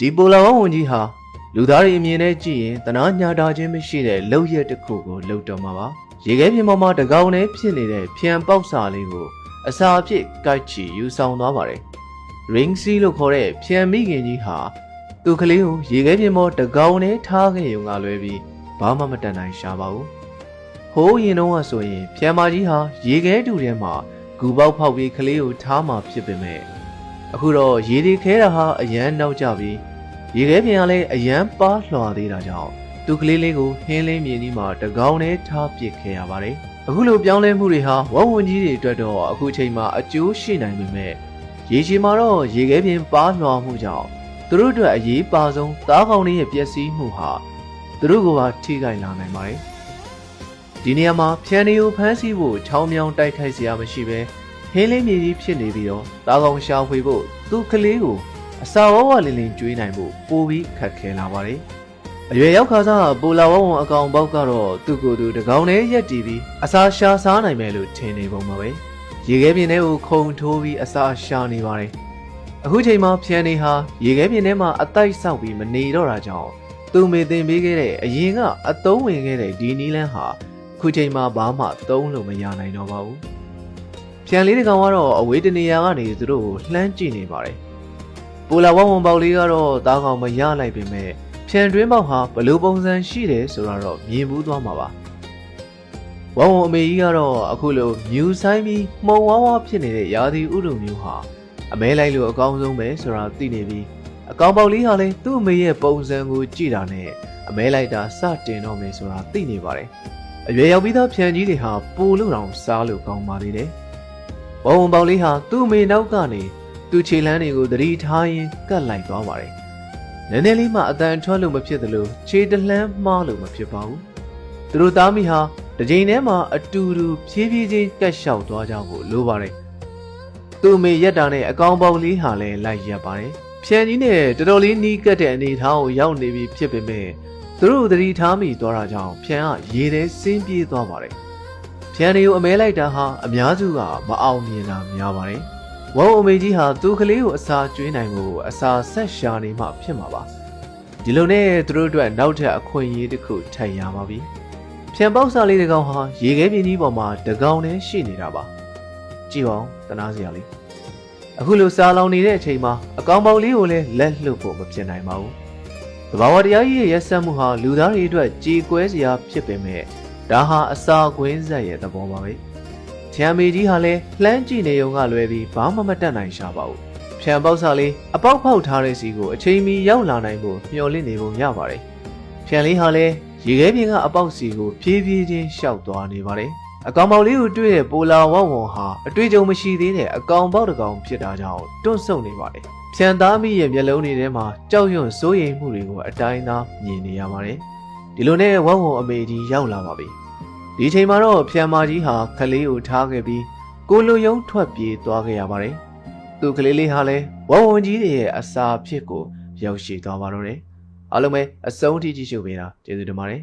ဒီပိုလာဝဝန်ကြီးဟာလူသားတွေအမြင်နဲ့ကြည့်ရင်တနာညာတာချင်းမရှိတဲ့လောက်ရက်တစ်ခုကိုလှုပ်တော့မှာပါရေခဲပြင်ပေါ်မှာတကောင်နဲ့ဖြစ်နေတဲ့ဖြန်ပေါက်စာလေးကိုအစာအဖြစ်ကိုက်ချီယူဆောင်သွားပါတယ် ring C လို့ခေါ်တဲ့ဖြန်မိခင်ကြီးဟာသူ့ကလေးကိုရေခဲပြင်ပေါ်တကောင်နဲ့ထားခဲ့ရုံကလွဲပြီးဘာမှမတန်နိုင်ရှာပါဘူးဟိုးရင်တော့ကဆိုရင်ဖြန်မကြီးဟာရေခဲတူထဲမှာဂူပေါက်ဖောက်ပြီးကလေးကိုထားမှဖြစ်ပေမဲ့အခုတော့ရေဒီခဲတာဟာအရန်နောက်ကျပြီး ရေခဲပြင်ကလည်းအရန်ပါလွှာသေးတာကြောင့်သူကလေးလေးကိုဟင်းလင်းမြင်ကြီးမှာတကောင်နဲ့ထားပစ်ခဲ့ရပါတယ်အခုလိုပြောင်းလဲမှုတွေဟာဝဝဝန်ကြီးတွေအတွက်တော့အခုချိန်မှာအကျိုးရှိနိုင်ပေမဲ့ရေချီမှာတော့ရေခဲပြင်ပါလွှာမှုကြောင့်သူတို့အတွက်အရေးပါဆုံးသားကောင်လေးရဲ့ပျက်စီးမှုဟာသူတို့ကပါထိခိုက်လာနိုင်ပါတယ်။ဒီနေရာမှာဖြန်နေကိုဖမ်းဆီးဖို့ချောင်းမြောင်းတိုက်ခိုက်စရာမရှိပဲဟင်းလေးမြေကြီးဖြစ်နေပြီးတော့သားကောင်ရှာဖွေဖို့သူ့ကလေးကို အစာဝဝလင်းလင်းကျွေးနိုင်ဖို့ပိုပြီးခက်ခဲလာပါတယ်။အရွယ်ရောက်ခါစားပိုလာဝဝအကောင်ပေါက်ကတော့သူ့ကိုယ်သူတကောင်နဲ့ရက်တီးပြီးအစာရှာစားနိုင်မယ်လို့ထင်နေပုံပါပဲ။ရေခဲပြင်ထဲကိုခုံထိုးပြီးအစာရှာနေပါတယ်။အခုချိန်မှာဖြန်နေဟာရေခဲပြင်ထဲမှာအတိုက်ဆောက်ပြီးမနေတော့တာကြောင့်သူမေတင်ပေးခဲ့တဲ့အရင်ကအသုံးဝင်ခဲ့တဲ့ဒီနီလန်းဟာအခုချိန်မှာဘာမှသုံးလို့မရနိုင်တော့ပါဘူး။ဖြန်လေးတကောင်ကတော့အဝေးတနေရာကနေသူတို့ကိုလှမ်းကြည့်နေပါတယ်။ ပိုလာဝဝံပေါက်လေးကတော့တားကောင်မရလိုက်ပေမဲ့ဖြန်တွင်းပေါက်ဟာဘယ်လိုပုံစံရှိတယ်ဆိုတာတော့မြင်ဘူးသွားမှာပါ။ဝဝအမေကြီးကတော့အခုလိုမြူဆိုင်ပြီးမှုံဝါးဝါဖြစ်နေတဲ့ရာသီဥတုမျိုးဟာအမဲလိုက်လို့အကောင်းဆုံးပဲဆိုတာသိနေပြီးအကောင်ပေါက်လေးဟာလည်းသူ့အမေရဲ့ပုံစံကိုကြည့်တာနဲ့အမဲလိုက်တာစတင်တော့မယ်ဆိုတာသိနေပါတယ်။အရွယ်ရောက်ပြီးသားဖြန်ကြီးတွေဟာပိုလို့တောင်စားလို့ကောင်းပါသေးတယ်။ဝဝပေါက်လေးဟာသူ့အမေနောက်ကနေ သူ့ခြေလမ်းတွေကိုသတိထားရင်းကတ်လိုက်သွားပါတယ်။နည်းနည်းလေးမှအတန်ထွက်လို့မဖြစ်သလိုခြေတလှမ်းမှားလို့မဖြစ်ပါဘူး။သူတို့သားမိဟာတစ်ချိန်တည်းမှာအတူတူဖြည်းဖြည်းချင်းကတ်လျှောက်သွားကြဖို့လိုပါတယ်။သူ့အမေရက်တာနဲ့အကောင်ပေါက်လေးဟာလည်းလိုက်ရက်ပါတယ်။ဖြန်ကြီးနဲ့တော်တော်လေးနီးကပ်တဲ့အနေအထားကိုရောက်နေပြီဖြစ်ပေမဲ့သူတို့သတိထားမိသွားတာကြောင့်ဖြန်ကရေထဲဆင်းပြေးသွားပါတယ်။ဖြန်တွေကိုအမဲလိုက်တာဟာအများစုကမအောင်မြင်တာများပါတယ်။ ဝေါအမေကြီးဟာသူ့ကလေးကိုအစာကျွေးနိုင်ဖို့အစာဆက်ရှာနေမှဖြစ်မှာပါ။ဒီလိုနဲ့သူတို့အတွက်နောက်ထပ်အခွင့်အရေးတစ်ခုထပ်ရပါပြီ။ဖြန်ပေါက်စာလေးတစ်ကောင်ဟာရေခဲပြင်းကြီးပေါ်မှာတကောင်နဲ့ရှိနေတာပါကြည့်ပါဦးတနာစရာလေးအခုလိုစားလောင်နေတဲ့အချိန်မှာအကောင်ပေါက်လေးကိုလည်းလက်လွတ်ဖို့မဖြစ်နိုင်ပါဘူးတဘာဝတရားကြီးရဲ့ရက်ဆက်မှုဟာလူသားတွေအတွက်ကြေကွဲစရာဖြစ်ပေမဲ့ဒါဟာအစာကွင်းဆက်ရဲ့သဘောပါပဲ ချမ်းမေကြီးဟာလည်းလှမ်းကြည့်နေုံကလွယ်ပြီးဘာမှမတတ်နိုင်ရှာပါဘူးဖြန်ပေါက်စာလေးအပေါက်ဖောက်ထားတဲ့စီကိုအချိန်မီရောက်လာနိုင်ဖို့မျှော်လင့်နေပုံရပါတယ်ဖြန်လေးဟာလည်းရေခဲပြင်ကအပေါက်စီကိုဖြည်းဖြည်းချင်းရှောက်သွားနေပါတယ်။အကောင်ပေါက်လေးကိုတွေ့တဲ့ပိုလာဝဝွန်ဟာအတွေ့အကြုံမရှိသေးတဲ့အကောင်ပေါက်တစ်ကောင်ဖြစ်တာကြောင့်တွန့်ဆုတ်နေပါတယ်။ဖြန်သားမိရဲ့မျက်လုံးတွေထဲမှာကြောက်ရွံ့စိုးရိမ်မှုတွေကိုအတိုင်းသားမြင်နေရပါတယ်။ဒီလိုနဲ့ဝဝွန်အမေကြီးရောက်လာပါပြီ။ ဒီချိန်မှာတော့ဖြန်မာကြီးဟာခလေးကိုထားခဲ့ပြီးကိုလိုယုံထွက်ပြေးသွားခဲ့ရပါတယ်။သူကလေးလေးဟာလည်းဝဝွန်ကြီးရဲ့အစာဖြစ်ကိုရောက်ရှိသွားပါတော့တယ်။အားလုံးပဲအဆုံးထိကြည့်ရှုပေးတာကျေးဇူးတင်ပါတယ်